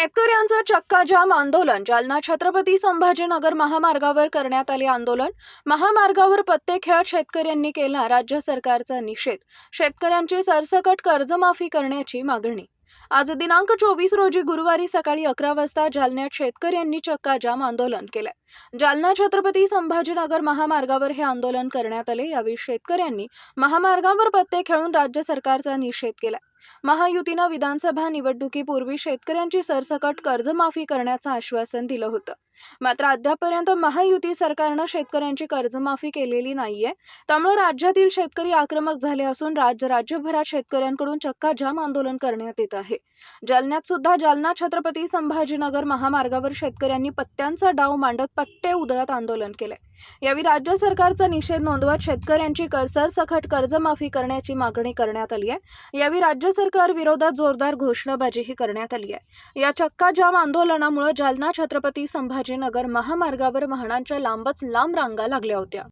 शेतकऱ्यांचं चक्काजाम आंदोलन जालना छत्रपती संभाजीनगर महामार्गावर करण्यात आले आंदोलन. महामार्गावर पत्ते खेळत शेतकऱ्यांनी केला राज्य सरकारचा निषेध. शेतकऱ्यांची सरसकट कर्जमाफी करण्याची मागणी. आज दिनांक चोवीस रोजी गुरुवारी सकाळी अकरा वाजता जालन्यात शेतकऱ्यांनी चक्काजाम आंदोलन केलं जालना छत्रपती संभाजीनगर महामार्गावर हे आंदोलन करण्यात आले यावेळी शेतकऱ्यांनी महामार्गावर पत्ते खेळून राज्य सरकारचा निषेध केला महायुतीनं विधानसभा निवडणुकीपूर्वी शेतकऱ्यांची सरसकट कर्जमाफी करण्याचं आश्वासन दिलं होतं. मात्र अद्यापपर्यंत महायुती सरकारनं शेतकऱ्यांची कर्जमाफी केलेली नाहीये. त्यामुळे राज्यातील शेतकरी आक्रमक झाले असून राज्य राज्यभरात शेतकऱ्यांकडून चक्काजाम आंदोलन करण्यात येत आहे. जालन्यात सुद्धा जालना छत्रपती संभाजीनगर महामार्गावर शेतकऱ्यांनी पत्त्यांचा डाव मांडत पट्टे उधळत आंदोलन केले यावेळी राज्य सरकारचा निषेध नोंदवत शेतकऱ्यांची कर सरसकट कर्जमाफी करण्याची मागणी करण्यात आली आहे यावेळी राज्य सरकार विरोधात जोरदार घोषणाबाजीही करण्यात आली आहे या चक्काजाम आंदोलनामुळे जालना छत्रपती संभाजी संभाजीनगर महामार्गावर वाहनांच्या लांबच लांब रांगा लागल्या होत्या.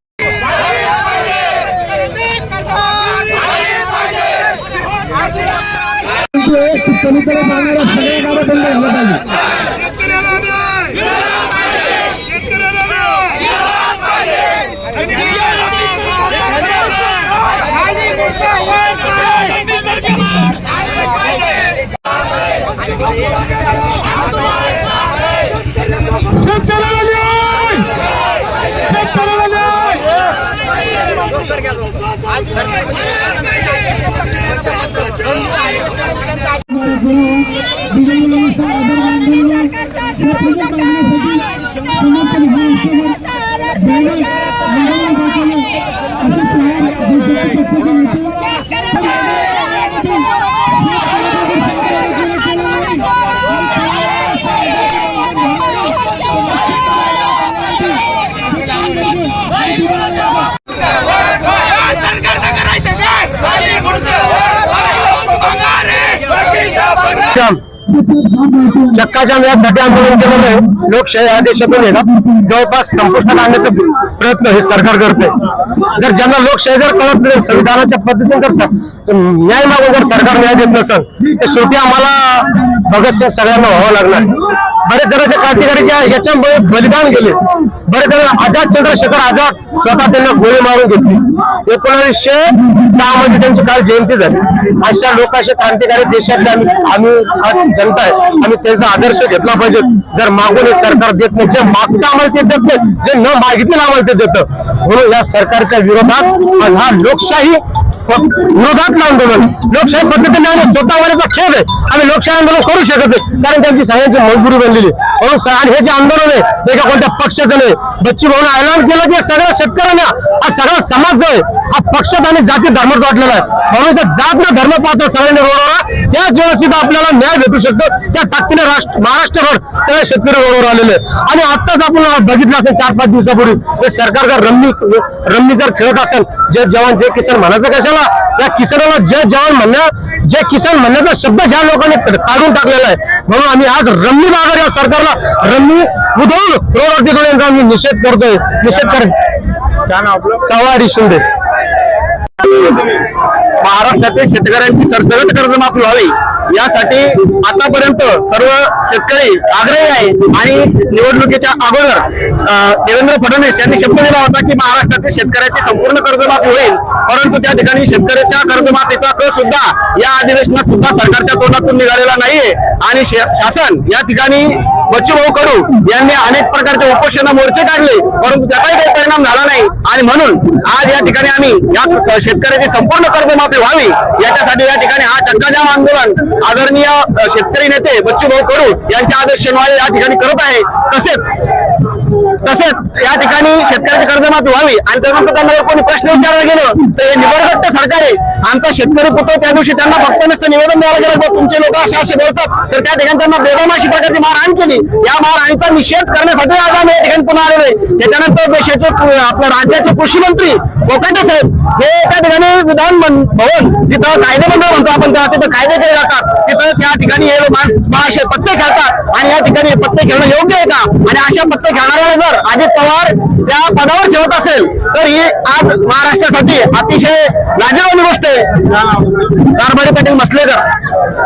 शेतकऱ्याला चक्काजाम चक्काजाम यासाठी आंदोलन केलेलं आहे. लोकशाही आदेशातून येणार जवळपास संपुष्टात आणण्याचा प्रयत्न हे सरकार करते जर ज्यांना लोकशाही जर कळत नाही संविधानाच्या पद्धतीने जर न्याय मागून जर सरकार न्याय देत नसेल तर शेवटी आम्हाला भगतसिंग सगळ्यांना व्हावं लागणार. बरेच जणांच्या क्रांतिकारी याच्यामुळे बलिदान गेले. बरं तर आझाद चंद्रशेखर आझाद स्वतः त्यांना गोळी मारून घेतली. एकोणीसशे सहा मध्ये त्यांची काल जयंती झाली. अशा लोकांशी क्रांतिकारी देशातले आम्ही आम्ही आज जनता आहे. आम्ही त्यांचा आदर्श घेतला पाहिजे. जर मागून हे सरकार देत नाही जे मागतं आम्हाला ते देत नाही जे न मागितलं आम्हाला ते देतं. म्हणून या सरकारच्या विरोधात हा लोकशाही विरोधातलं आंदोलन. लोकशाही पद्धतीने आणि स्वतः खेळ आहे. आम्ही लोकशाही आंदोलन करू शकत नाही. कारण त्यांची सगळ्यांची मजबुरी बनलेली म्हणून आणि हे जे आंदोलन आहे ते एका कोणत्या पक्षाचं नाही. बच्ची भाऊन ऐलान केलं की सगळ्या शेतकऱ्यांना हा सगळा समाज जो आहे. हा पक्षात आणि जाती धर्मात वाटलेला आहे. म्हणून त्या जात ना धर्म पाहता सगळ्यांनी रोडवर त्या जीवनात सुद्धा आपल्याला न्याय भेटू शकतो. त्या ताकदीने राष्ट्र महाराष्ट्रभर सगळे शेतकरी रोडवर आलेले आणि आत्ताच आपण बघितलं असेल चार पाच दिवसापूर्वी हे सरकार जर रम्मी रम्मी जर खेळत असेल जे जवान जे किसान म्हणायचं कशाला? या किसानाला जे जवान म्हणण्या जे किसान म्हणण्याचा शब्द ज्या लोकांनी काढून टाकलेला आहे. म्हणून आम्ही आज रम्मी नागर या सरकारला रम्मी उधळून रोडवरती यांचा आम्ही निषेध करतोय. निषेध कर सवारी शिंदे. महाराष्ट्रातील शेतकऱ्यांची सरसगट कर्जमाफी व्हावी. यासाठी आतापर्यंत सर्व शेतकरी आग्रही आहे आणि निवडणुकीच्या अगोदर देवेंद्र फडणवीस यांनी शब्द दिला होता की महाराष्ट्रातील शेतकऱ्याची संपूर्ण कर्जमाफी होईल. परंतु त्या ठिकाणी शेतकऱ्याच्या कर्जमाफीचा कर सुद्धा या अधिवेशनात सुद्धा सरकारच्या तोंडातून निघालेला नाहीये. आणि शासन या ठिकाणी बच्चूभाऊ कडू यांनी अनेक प्रकारचे उपोषण मोर्चे काढले परंतु त्याचाही काही परिणाम झाला नाही. आणि म्हणून आज या ठिकाणी आम्ही या शेतकऱ्याची संपूर्ण कर्जमाफी व्हावी याच्यासाठी या ठिकाणी हा चक्काजाम आंदोलन आदरणीय शेतकरी नेते बच्चूभाऊ कडू यांच्या आदर्श शनिवारी या ठिकाणी करत आहे. तसेच तसेच या ठिकाणी शेतकऱ्याची कर्जमाफी व्हावी आणि त्यानंतर त्यांना जर कोणी प्रश्न विचारला गेलं तर हे निबरगट्ट सरकार आहे. आमचा शेतकरी पुत्र त्या दिवशी त्यांना फक्त नुसतं निवेदन द्यायला गेलं तर तुमचे लोक असे असे बोलतात. तर त्या ठिकाणी त्यांना बेदम अशी प्रकारची मारहाण केली. या मारहाणीचा निषेध करण्यासाठी आज आम्ही या ठिकाणी पुन्हा आलेलो आहे. त्याच्यानंतर देशाचे आपल्या राज्याचे कृषी मंत्री कोकाटे साहेब हे त्या ठिकाणी विधान भवन जिथं कायदे मंडळ म्हणतो आपण तेव्हा तिथं कायदे केले जातात. तिथं त्या ठिकाणी हे लोक पत्ते खेळतात. आणि या ठिकाणी पत्ते खेळणं योग्य आहे का? आणि अशा पत्ते खेळणाऱ्याला जर अजित पवार त्या पदावर ठेवत असेल तर ही आज महाराष्ट्रासाठी अतिशय लाजवानी गोष्ट आहे. कारभारी पाटील मसलेकर